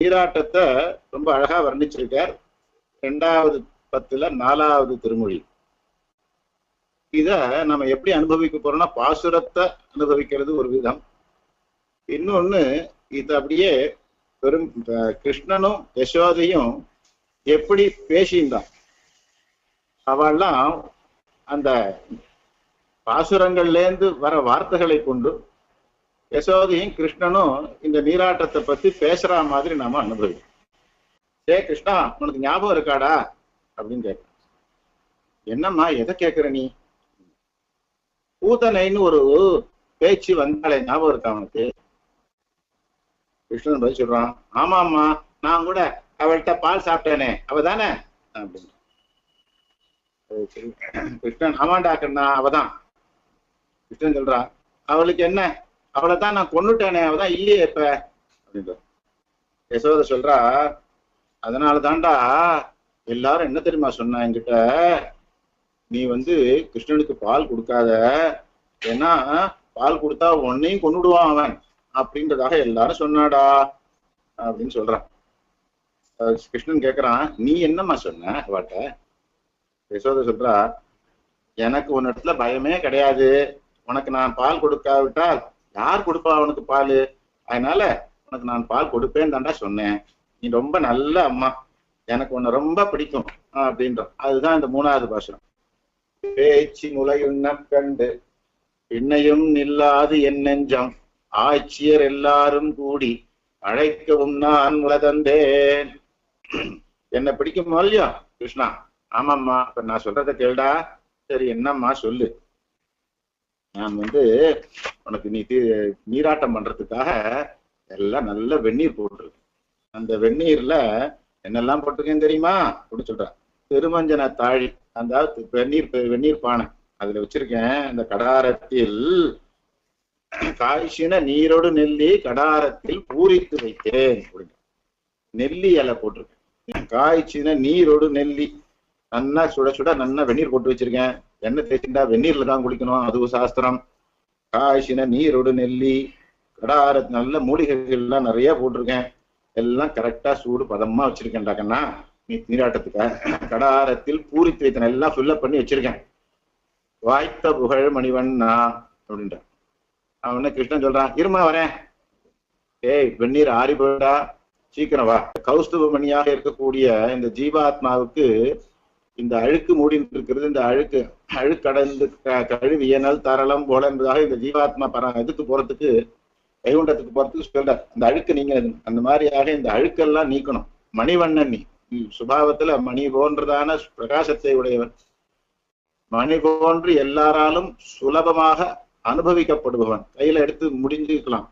நீராட்டத்தை ரொம்ப அழகா வர்ணிச்சிருக்கார். ரெண்டாவது பத்துல நாலாவது திருமொழி. இத நம்ம எப்படி அனுபவிக்க போறோம்னா பாசுரத்தை அனுபவிக்கிறது ஒரு விதம். இன்னொன்னு இது அப்படியே பெரும் கிருஷ்ணனும் யசோதையும் எப்படி பேசியிருந்தான். அவெல்லாம் அந்த பாசுரங்கள்ல இருந்து வர வார்த்தைகளை கொண்டு யசோதையும் கிருஷ்ணனும் இந்த நீராட்டத்தை பத்தி பேசுற மாதிரி நாம அனுபவிக்கிறோம். ஏ கிருஷ்ணா உனக்கு ஞாபகம் இருக்காடா? அப்படின்னு கேட்க என்னம்மா எதை கேக்குற நீ? பூதனைன்னு ஒரு பேச்சு வந்தாலே ஞாபகம் இருக்கா அவனுக்கு கிருஷ்ணன் பதில் சொல்றான். ஆமாம்மா நான் கூட அவள்கிட்ட பால் சாப்பிட்டேனே அவ தானே அப்படின்னு சரி. கிருஷ்ணன் ஆமாண்டா கண்ணா அவதான். கிருஷ்ணன் சொல்றான். அவளுக்கு என்ன? அவளை தான் நான் கொண்டுட்டேனே அவதான் இல்லையே இப்ப அப்படின்ற யசோத சொல்றா அதனால தாண்டா எல்லாரும் என்ன தெரியுமா சொன்னா என்கிட்ட? நீ வந்து கிருஷ்ணனுக்கு பால் கொடுக்காத. ஏன்னா பால் கொடுத்தா உன்னையும் கொண்டுடுவான் அவன். அப்படின்றதாக எல்லாரும் சொன்னாடா அப்படின்னு சொல்றான் கிருஷ்ணன் கேக்குறான் நீ என்னம்மா சொன்ன அவட்ட? யசோத சொல்றா எனக்கு உன்னிடத்துல பயமே கிடையாது. உனக்கு நான் பால் கொடுக்காவிட்டால் யார் கொடுப்பா அவனுக்கு பால்? அதனால உனக்கு நான் பால் கொடுப்பேன்னு தாண்டா சொன்னேன். நீ ரொம்ப நல்ல அம்மா. எனக்கு உன்னை ரொம்ப பிடிக்கும். அப்படின்றோம். அதுதான் இந்த மூணாவது பாசனம் பேச்சு முளையுண்ண கண்டு பின்னையும் நில்லாது என் நெஞ்சம். ஆட்சியர் எல்லாரும் கூடி அழைக்கவும் நான் முளதந்தேன் என்ன பிடிக்குமோ இல்லையா கிருஷ்ணா? ஆமாம்மா இப்ப நான் சொல்றத கேள்டா. சரி என்னம்மா சொல்லு. நான் வந்து உனக்கு நீ தீ- நீராட்டம் பண்றதுக்காக எல்லாம் நல்ல வெந்நீர் போட்டிருக்கேன். அந்த வெந்நீர்ல என்னெல்லாம் போட்டிருக்கேன் தெரியுமா? அப்படின்னு சொல்றேன். திருமஞ்சன தாழி அந்த வெந்நீர் வெந்நீர் பானை. அதுல வச்சிருக்கேன் அந்த கடாரத்தில் காய்ச்சின நீரோடு நெல்லி கடாரத்தில் பூரித்து வைத்தேன். அப்படின்னு நெல்லி இலை போட்டிருக்கேன். காய்ச்சின நீரோடு நெல்லி நல்லா சுட சுட நல்லா வெந்நீர் போட்டு வச்சிருக்கேன். எண்ணெய் தேய்ச்சிண்டா வெந்நீர்ல தான் குளிக்கணும். அதுவும் சாஸ்திரம். காய்ச்சின நீரோடு நெல்லி கடார நல்ல மூலிகைகள் எல்லாம் நிறைய போட்டிருக்கேன். எல்லாம் கரெக்டா சூடு பதமா வச்சிருக்கேன்டா கண்ணா. நீ நீராட்டத்துக்கு. கடாரத்தில் பூரித்து வைத்தன எல்லாம் ஃபில்லப் பண்ணி வச்சிருக்கேன். வாய்த்த புகழ் மணிவண்ணா அப்படின்ற அவன கிருஷ்ணன் சொல்றான்? இருமா வரேன். ஏய் வெந்நீர் ஆறி போயிடா சீக்கிரம் வா. கௌஸ்துவ மணியாக இருக்கக்கூடிய இந்த ஜீவாத்மாவுக்கு இந்த அழுக்கு மூடிட்டு இருக்கிறது இந்த அழுக்கு அழுக்கடந்து கழுவியனல் தரளம் போல என்பதாக இந்த ஜீவாத்மா பர இதுக்கு போறதுக்கு வைகுண்டத்துக்கு போறதுக்கு சொல்றார். அந்த அழுக்கு நீங்க அந்த மாதிரியாக இந்த அழுக்கெல்லாம் நீக்கணும். மணிவண்ணன் நீ நீ சுபாவத்துல மணி போன்றதான பிரகாசத்தை உடையவன் மணி போன்று எல்லாராலும் சுலபமாக அனுபவிக்கப்படுபவன். கையில எடுத்து முடிஞ்சுக்கலாம்.